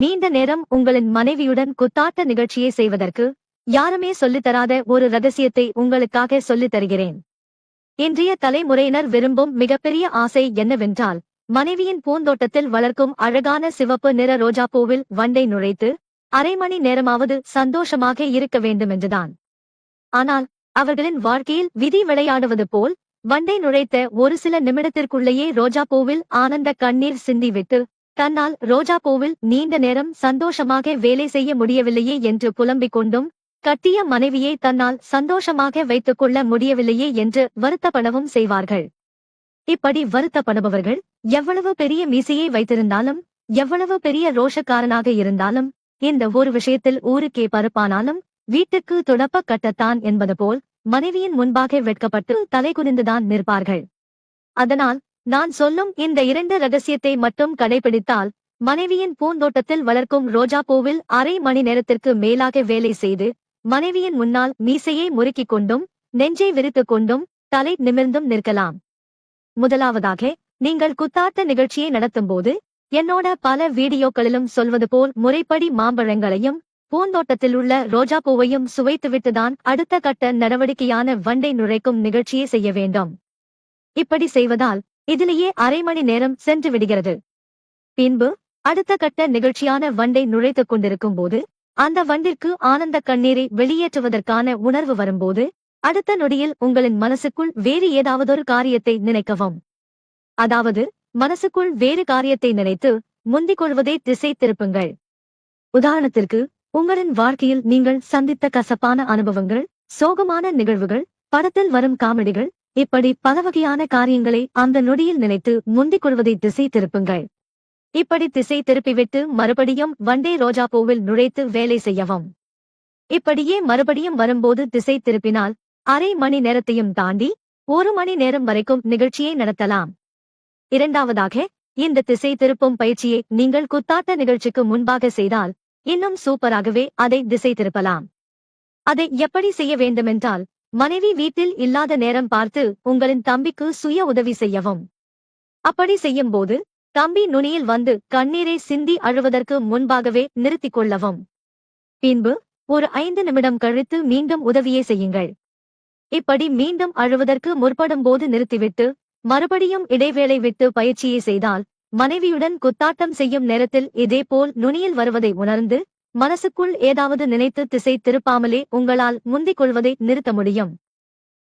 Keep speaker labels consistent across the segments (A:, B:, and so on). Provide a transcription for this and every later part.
A: நீண்ட நேரம் உங்களின் மனைவியுடன் குத்தாட்ட நிகழ்ச்சியை செய்வதற்கு யாருமே சொல்லித் தராத ஒரு ரகசியத்தை உங்களுக்காக சொல்லித் தருகிறேன். இன்றைய தலைமுறையினர் விரும்பும் மிகப்பெரிய ஆசை என்னவென்றால் மனைவியின் பூந்தோட்டத்தில் வளர்க்கும் அழகான சிவப்பு நிற ரோஜாப்பூவில் வண்டை நுழைத்து அரை மணி நேரமாவது சந்தோஷமாக இருக்க வேண்டுமென்றுதான். ஆனால் அவர்களின் வாழ்க்கையில் விதி விளையாடுவது போல் வண்டை நுழைத்த ஒரு சில நிமிடத்திற்குள்ளேயே ரோஜாப்பூவில் ஆனந்த கண்ணீர் சிந்திவிட்டு தன்னால் ரோஜாப்பூவில் நீண்ட நேரம் சந்தோஷமாக வேலை செய்ய முடியவில்லையே என்று புலம்பிக் கொண்டும் கட்டிய மனைவியை தன்னால் சந்தோஷமாக வைத்துக் கொள்ள முடியவில்லையே என்று வருத்தப்படவும் செய்வார்கள். இப்படி வருத்தப்படுபவர்கள் எவ்வளவு பெரிய மீசையை வைத்திருந்தாலும் எவ்வளவு பெரிய ரோஷக்காரனாக இருந்தாலும் இந்த ஒரு விஷயத்தில் ஊருக்கே பருப்பானாலும் வீட்டுக்கு துடப்ப கட்டத்தான் என்பது போல் மனைவியின் முன்பாக வெட்கப்பட்டு தலைகுனிந்துதான் நிற்பார்கள். அதனால் நான் சொல்லும் இந்த இரண்டு ரகசியத்தை மட்டும் கடைபிடித்தால் மனைவியின் பூந்தோட்டத்தில் வளர்க்கும் ரோஜா பூவில் அரை மணி நேரத்திற்கு மேலாக வேலை செய்து மனைவியின் முன்னால் மீசையை முறுக்கிக் கொண்டும் நெஞ்சை விரித்துக் கொண்டும் தலை நிமிர்ந்தும் நிற்கலாம். முதலாவதாக நீங்கள் குத்தாட்ட நிகழ்ச்சியை நடத்தும்போது என்னோட பல வீடியோக்களிலும் சொல்வது போல் முறைப்படி மாம்பழங்களையும் பூந்தோட்டத்தில் உள்ள ரோஜா பூவையும் சுவைத்துவிட்டுதான் அடுத்த கட்ட நடவடிக்கையான வண்டை நுழைக்கும் நிகழ்ச்சியை செய்ய வேண்டும். இப்படி செய்வதால் இதிலேயே அரை மணி நேரம் சென்று விடுகிறது. பின்பு அடுத்த கட்ட நிகழ்ச்சியான வண்டை நுழைத்துக் கொண்டிருக்கும் போது அந்த வண்டிற்கு ஆனந்த கண்ணீரை வெளியேற்றுவதற்கான உணர்வு வரும்போது அடுத்த நொடியில் உங்களின் மனசுக்குள் வேறு ஏதாவதொரு காரியத்தை நினைக்கவும். அதாவது மனசுக்குள் வேறு காரியத்தை நினைத்து முந்திக் கொள்வதை திசை திருப்புங்கள். உதாரணத்திற்கு உங்களின் வாழ்க்கையில் நீங்கள் சந்தித்த கசப்பான அனுபவங்கள் சோகமான நிகழ்வுகள் படத்தில் வரும் காமெடிகள் இப்படி பல வகையான காரியங்களை அந்த நொடியில் நினைத்து முந்திக் கொள்வதை திசை திருப்புங்கள். இப்படி திசை திருப்பிவிட்டு மறுபடியும் வண்டே ரோஜா பூவில் நுழைத்து வேலை செய்யவும். இப்படியே மறுபடியும் வரும்போது திசை திருப்பினால் அரை மணி நேரத்தையும் தாண்டி ஒரு மணி நேரம் வரைக்கும் நிகழ்ச்சியை நடத்தலாம். இரண்டாவதாக இந்த திசை திருப்பும் பயிற்சியை நீங்கள் குத்தாட்ட நிகழ்ச்சிக்கு முன்பாக செய்தால் இன்னும் சூப்பராகவே அதை திசை திருப்பலாம். அதை எப்படி செய்ய வேண்டுமென்றால் மனைவி வீட்டில் இல்லாத நேரம் பார்த்து உங்களின் தம்பிக்கு சுய உதவி செய்யவும். அப்படி செய்யும்போது தம்பி நுனியில் வந்து கண்ணீரை சிந்தி அழுவதற்கு முன்பாகவே நிறுத்திக் கொள்ளவும். பின்பு ஒரு ஐந்து நிமிடம் கழித்து மீண்டும் உதவியை செய்யுங்கள். இப்படி மீண்டும் அழுவதற்கு முற்படும் போது நிறுத்திவிட்டு மறுபடியும் இடைவேளை விட்டு பயிற்சியை செய்தால் மனைவியுடன் குத்தாட்டம் செய்யும் நேரத்தில் இதேபோல் நுனியில் வருவதை உணர்ந்து மனசுக்குள் ஏதாவது நினைத்து திசை திருப்பாமலே உங்களால் முந்திக் கொள்வதை நிறுத்த முடியும்.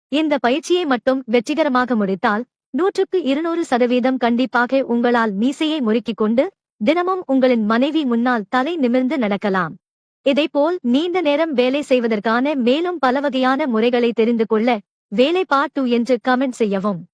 A: இந்த பயிற்சியை மட்டும் வெற்றிகரமாக முடித்தால் நூற்றுக்கு இருநூறு சதவீதம் கண்டிப்பாக உங்களால் மீசையை முறுக்கிக் கொண்டு தினமும் உங்களின் மனைவி முன்னால் தலை நிமிர்ந்து நடக்கலாம். இதைப்போல் நீண்ட நேரம் வேலை செய்வதற்கான மேலும் பல வகையான முறைகளை தெரிந்து கொள்ள வேலை பார்ட் என்று கமெண்ட் செய்யவும்.